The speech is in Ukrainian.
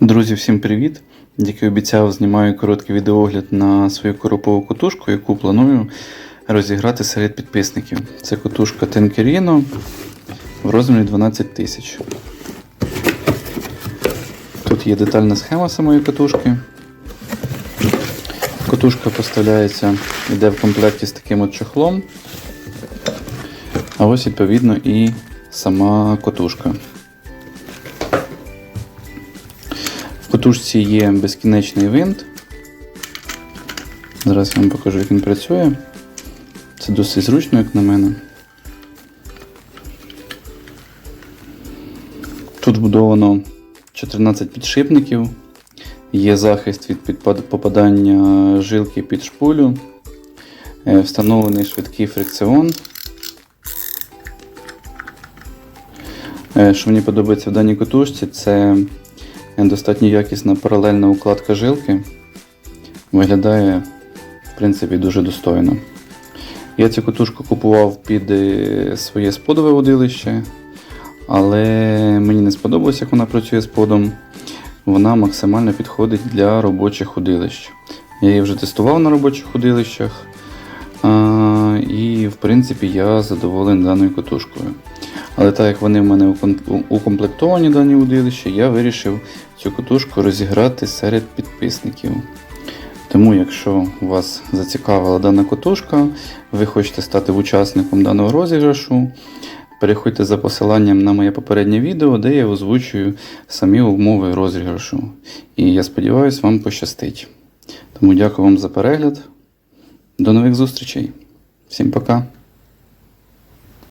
Друзі, всім привіт! Як і обіцяв, знімаю короткий відеогляд на свою коропову котушку, яку планую розіграти серед підписників. Це котушка Tenkerino в розмірі 12 тисяч. Тут є детальна схема самої катушки. Котушка поставляється, йде в комплекті з таким от чохлом. А ось відповідно і сама котушка. В котушці є безкінечний винт. Зараз я вам покажу, як він працює. Це досить зручно, як на мене. Тут вбудовано 14 підшипників, є захист від попадання жилки під шпулю, е, встановлений швидкий фрикціон. Е, Що мені подобається в даній котушці, це достатньо якісна паралельна укладка жилки. Виглядає, в принципі, дуже достойно. Я цю котушку купував під е, своє сподове водилище, але мені не сподобалось, як вона працює з подом. Вона максимально підходить для робочих удилищ. Я її вже тестував на робочих удилищах. І, в принципі, я задоволений даною котушкою. Але так як вони в мене укомплектовані дані удилища, я вирішив цю котушку розіграти серед підписників. Тому, якщо вас зацікавила дана котушка, ви хочете стати учасником даного розіграшу, переходьте за посиланням на моє попереднє відео, де я озвучую самі умови розіграшу. І я сподіваюся, вам пощастить. Тому дякую вам за перегляд. До нових зустрічей. Всім пока.